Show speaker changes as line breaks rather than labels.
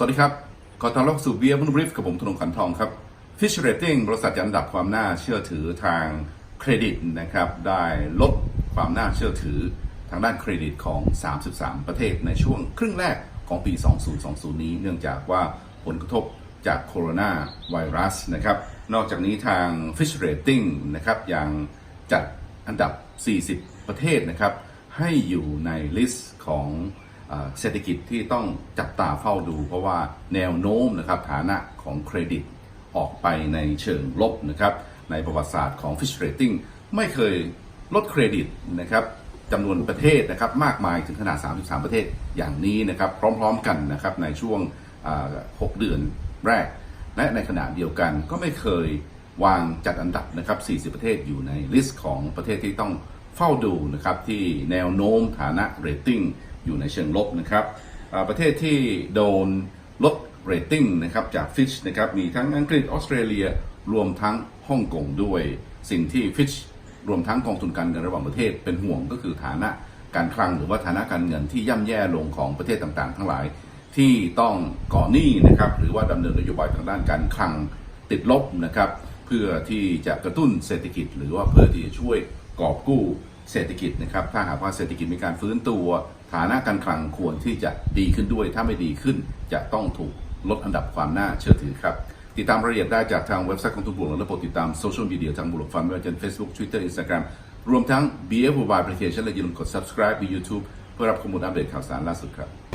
สวัสดีครับขอต้อนรับสู่เบียร์บุนบริฟกับผมธนงขันทองครับ Fish Rating บริษัทจัดอันดับความน่าเชื่อถือทางเครดิตนะครับ ได้ลดความน่าเชื่อถือทางด้านเครดิตของ 33 ประเทศในช่วงครึ่งแรกของปี 2020 นี้ เนื่องจากว่าผลกระทบจากโคโรนาไวรัสนะครับ นอกจากนี้ทาง Fish Rating นะครับยังจัดอันดับ 40 ประเทศนะครับ ให้อยู่ในลิสต์ของ เศรษฐกิจที่ต้องจับตาเฝ้าดู เพราะว่าแนวโน้มนะครับฐานะของเครดิตออกไปในเชิงลบนะครับในประวัติศาสตร์ของ Fish Rating ไม่เคยลดเครดิตนะครับจำนวนประเทศนะครับมากมายถึงขนาด 33 ประเทศอย่างนี้นะครับพร้อมๆกันนะครับในช่วง 6 เดือนแรก และในขณะเดียวกันก็ไม่เคยวางจัดอันดับนะครับ 40 ประเทศอยู่ในลิสต์ของประเทศที่ต้องเฝ้าดูนะครับที่แนวโน้มฐานะเรตติ้ง อยู่ในเชิงลบนะครับประเทศที่โดนลดเรตติ้งนะครับจากฟิชนะครับมีทั้งอังกฤษออสเตรเลียรวมทั้งฮ่องกงด้วย สิ่งที่ฟิชรวมทั้งกองทุนการเงินระหว่างประเทศเป็นห่วงก็คือฐานะการคลังหรือว่าฐานะการเงินที่ย่ำแย่ลงของประเทศต่างๆ ทั้งหลายที่ต้องก่อหนี้นะครับหรือว่าดำเนินนโยบายทางด้านการคลังติดลบนะครับเพื่อที่จะกระตุ้นเศรษฐกิจ หรือว่าเพื่อที่จะช่วยกอบกู้เศรษฐกิจนะครับถ้าหากว่าเศรษฐกิจมีการฟื้นตัว ฐานะการคลังควรที่จะดีขึ้นด้วย ถ้าไม่ดีขึ้นจะต้องถูกลดอันดับความน่าเชื่อถือครับ ติดตามรายละเอียดได้จากทางเว็บไซต์ของทุกบวงและโปรดติดตามโซเชียลมีเดียทางบวกฟันไม่ว่าจะเป็น Facebook Twitter Instagram รวมทั้ง BFY Application และอย่าลืมกด subscribe ใน YouTube เพื่อรับข้อมูลอัปเดตข่าวสารล่าสุดครับ